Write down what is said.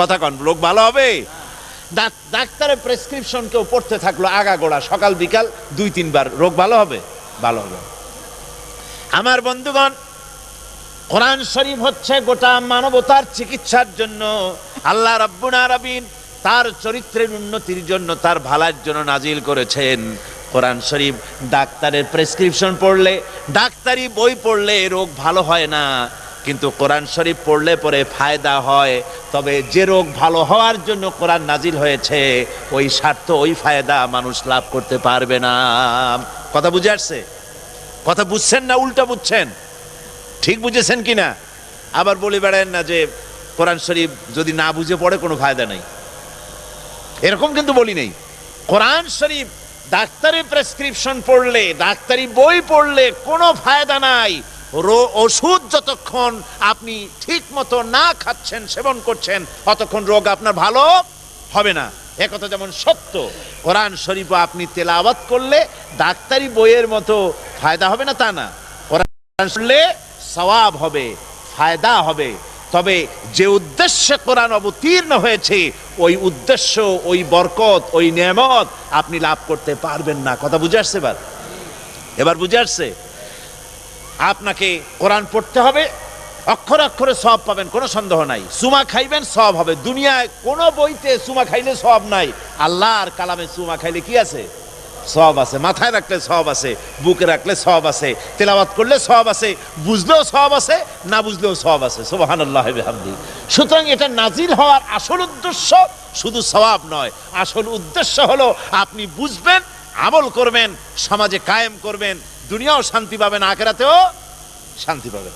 কথা কন রোগ ভালো হবে? ডাক্তারের প্রেসক্রিপশন কেউ পড়তে থাকল আগাগোড়া সকাল বিকাল দুই, তিনবার। রোগ ভালো হবে? ভালো হবে। আমার বন্ধুগণ, কোরআন শরীফ হচ্ছে গোটা মানবতার চিকিৎসার জন্য। আল্লাহ রাব্বুল আলামিন তার চরিত্রের উন্নতির জন্য তার ভালার জন্য নাজিল করেছেন। কোরআন শরীফ, ডাক্তারের প্রেসক্রিপশন পড়লে, ডাক্তারি বই পড়লে রোগ ভালো হয় না। কিন্তু কোরআন শরীফ পড়লে পরে ফায়দা হয়। তবে যে রোগ ভালো হওয়ার জন্য কোরআন নাজিল হয়েছে, ওই স্বার্থ, ওই ফায়দা মানুষ লাভ করতে পারবে না। কথা বুঝে আসছে? কথা বুঝছেন না উল্টা বুঝছেন? ঠিক বুঝেছেন কি না আবার বলে বেড়ায় না যে কোরআন শরীফ যদি না বুঝে পড়ে কোনো ফায়দা নেই। এরকম কিন্তু বলি নেই। কোরআন শরীফ ডাক্তারি প্রেসক্রিপশন পড়লে, ডাক্তারি বই পড়লে কোনো ফায়দা নাই। ওষুধ যতক্ষণ আপনি ঠিক মতো না খাচ্ছেন, সেবন করছেন, ততক্ষণ রোগ আপনার ভালো হবে না। একথা যেমন সত্য। কোরআন শরীফ আপনি তেলাওয়াত করলে ডাক্তারি বইয়ের মতো ফায়দা হবে না তা না। কোরআন শুনলে সওয়াব হবে, ফায়দা হবে। তবে যে উদ্দেশ্যে কোরআন অবতীর্ণ হয়েছে, ওই উদ্দেশ্য, ওই বরকত, ওই নেমত আপনি লাভ করতে পারবেন না। কথা বুঝে আসছে এবার? এবার বুঝে আসছে? আপনাকে কোরআন পড়তে হবে। অক্ষর অক্ষরে সব পাবেন, কোনো সন্দেহ নাই। সুমা খাইবেন, সব হবে। দুনিয়ায় কোনো বইতে সুমা খাইলে সব নাই। আল্লাহর কালামে সুমা খাইলে কি আছে? সব আছে। মাথায় রাখলে সব আছে, বুকে রাখলে সব আছে, তেলাওয়াত করলে সব আছে, বুঝলেও সব আছে, না বুঝলেও সব আছে। সোবাহান সুতরাং এটা নাজিল হওয়ার আসল উদ্দেশ্য শুধু সওয়াব নয়। আসল উদ্দেশ্য হলো আপনি বুঝবেন, আমল করবেন, সমাজে কায়েম করবেন দুনিয়াও শান্তি পাবে না আখেরাতেও শান্তি পাবেন